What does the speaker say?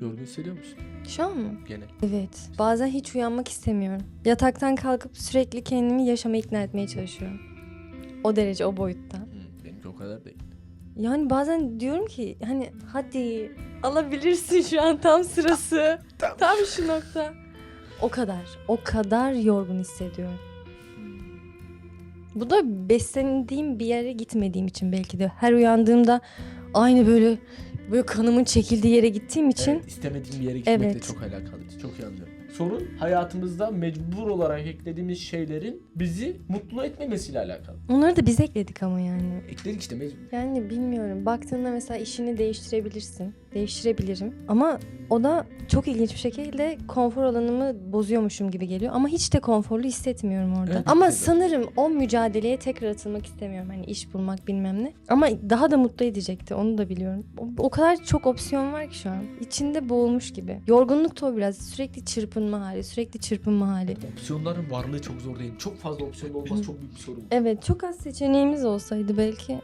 Yorgun hissediyor musun? Şu an mı? Gene. Evet. Bazen hiç uyanmak istemiyorum. Yataktan kalkıp sürekli kendimi yaşama ikna etmeye çalışıyorum. O derece, o boyutta. Hı, benimki o kadar değil. Yani bazen diyorum ki hani hadi alabilirsin şu an tam sırası. Tam. tam şu nokta. O kadar. O kadar yorgun hissediyorum. Bu da beslendiğim bir yere gitmediğim için belki de. Her uyandığımda aynı böyle böyle kanımın çekildiği yere gittiğim için Evet, istemediğim bir yere gitmekle Evet. çok alakalı. Çok iyi anlıyorum. Sorun hayatımızda mecbur olarak eklediğimiz şeylerin bizi mutlu etmemesiyle alakalı. onları da biz ekledik ama yani. Ekledik işte mecbur. Yani bilmiyorum. Baktığında mesela işini değiştirebilirsin. Değiştirebilirim. Ama o da çok ilginç bir şekilde konfor alanımı bozuyormuşum gibi geliyor. Ama hiç de konforlu hissetmiyorum orada. Evet, Ama evet. sanırım o mücadeleye tekrar atılmak istemiyorum. Hani iş bulmak bilmem ne. Ama daha da mutlu edecekti. Onu da biliyorum. O, o kadar çok opsiyon var ki şu an. İçinde boğulmuş gibi. Yorgunluk da o biraz. Sürekli çırpınma hali. Sürekli çırpınma hali. Opsiyonların varlığı çok zor değil. Çok fazla opsiyon olması çok büyük bir sorun. Evet çok az seçeneğimiz olsaydı belki